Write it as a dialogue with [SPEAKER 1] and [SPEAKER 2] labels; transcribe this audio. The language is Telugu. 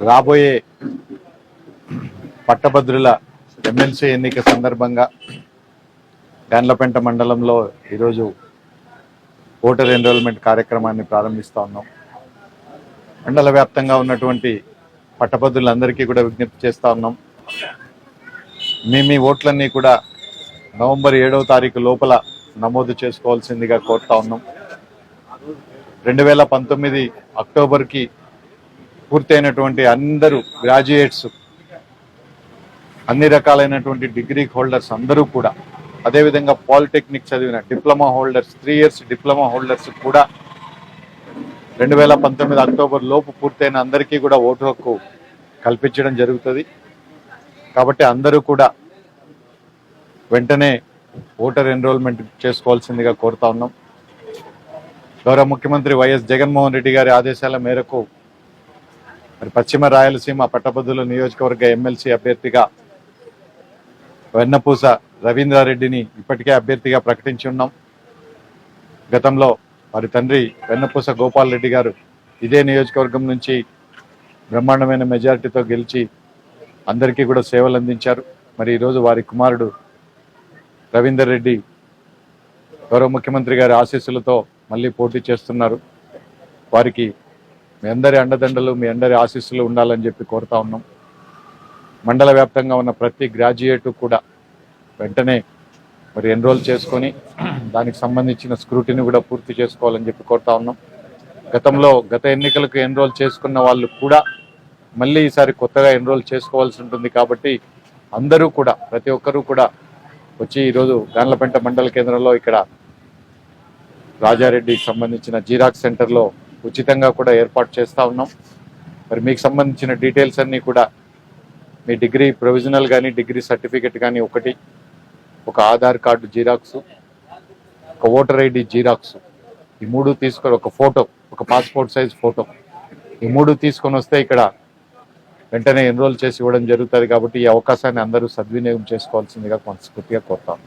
[SPEAKER 1] రాబోయే పట్టభద్రుల ఎమ్మెల్సీ ఎన్నిక సందర్భంగా గాన్లపెంట మండలంలో ఈరోజు ఓటర్ ఎన్రోల్మెంట్ కార్యక్రమాన్ని ప్రారంభిస్తూ ఉన్నాం. మండల వ్యాప్తంగా ఉన్నటువంటి పట్టభద్రులందరికీ కూడా విజ్ఞప్తి చేస్తూ ఉన్నాం. మీ మీ ఓట్లన్నీ కూడా నవంబర్ ఏడవ తారీఖు లోపల నమోదు చేసుకోవాల్సిందిగా కోరుతా ఉన్నాం. రెండు వేల పంతొమ్మిది అక్టోబర్కి పూర్తయినటువంటి అందరూ గ్రాడ్యుయేట్స్ అన్ని రకాలైనటువంటి డిగ్రీ హోల్డర్స్ అందరూ కూడా అదేవిధంగా పాలిటెక్నిక్ చదివిన diploma holders three years diploma holders కూడా రెండు వేల పంతొమ్మిది అక్టోబర్ లోపు పూర్తయిన అందరికీ కూడా ఓటు హక్కు కల్పించడం జరుగుతుంది. కాబట్టి అందరూ కూడా వెంటనే ఓటర్ ఎన్రోల్మెంట్ చేసుకోవాల్సిందిగా కోరుతా ఉన్నాం. గౌరవ ముఖ్యమంత్రి వైఎస్ జగన్మోహన్ రెడ్డి గారి ఆదేశాల మేరకు మరి పశ్చిమ రాయలసీమ పట్టభద్రుల నియోజకవర్గ ఎమ్మెల్సీ అభ్యర్థిగా వెన్నపూస రవీంద్రారెడ్డిని ఇప్పటికే అభ్యర్థిగా ప్రకటించి ఉన్నాం. గతంలో వారి తండ్రి వెన్నపూస గోపాల్ రెడ్డి గారు ఇదే నియోజకవర్గం నుంచి బ్రహ్మాండమైన మెజారిటీతో గెలిచి అందరికీ కూడా సేవలు అందించారు. మరి ఈరోజు వారి కుమారుడు రవీందర్ రెడ్డి గౌరవ ముఖ్యమంత్రి గారి ఆశీస్సులతో మళ్ళీ పోటీ చేస్తున్నారు. వారికి మీ అందరి అండదండలు మీ అందరి ఆశీస్సులు ఉండాలని చెప్పి కోరుతా ఉన్నాం. మండల వ్యాప్తంగా ఉన్న ప్రతి గ్రాడ్యుయేట్ కూడా వెంటనే మరి ఎన్రోల్ చేసుకొని దానికి సంబంధించిన స్క్రూటిని కూడా పూర్తి చేసుకోవాలని చెప్పి కోరుతా ఉన్నాం. గతంలో గత ఎన్నికలకు ఎన్రోల్ చేసుకున్న వాళ్ళు కూడా మళ్ళీ ఈసారి కొత్తగా ఎన్రోల్ చేసుకోవాల్సి ఉంటుంది కాబట్టి అందరూ కూడా ప్రతి ఒక్కరూ కూడా వచ్చి ఈరోజు గాన్లపెంట మండల కేంద్రంలో ఇక్కడ రాజారెడ్డికి సంబంధించిన జీరాక్స్ సెంటర్లో ఉచితంగా కూడా ఏర్పాటు చేస్తూ ఉన్నాం. మరి మీకు సంబంధించిన డీటెయిల్స్ అన్నీ కూడా మీ డిగ్రీ ప్రొవిజనల్ కానీ డిగ్రీ సర్టిఫికెట్ కానీ ఒకటి ఒక ఆధార్ కార్డు జీరాక్స్ ఒక ఓటర్ ఐడి జీరాక్స్ ఈ మూడు తీసుకొని ఒక ఫోటో ఒక పాస్పోర్ట్ సైజ్ ఫోటో ఈ మూడు తీసుకొని వస్తే ఇక్కడ వెంటనే ఎన్రోల్ చేసి ఇవ్వడం జరుగుతుంది కాబట్టి ఈ అవకాశాన్ని అందరూ సద్వినియోగం చేసుకోవాల్సిందిగా మనస్ఫూర్తిగా కోరుతాం.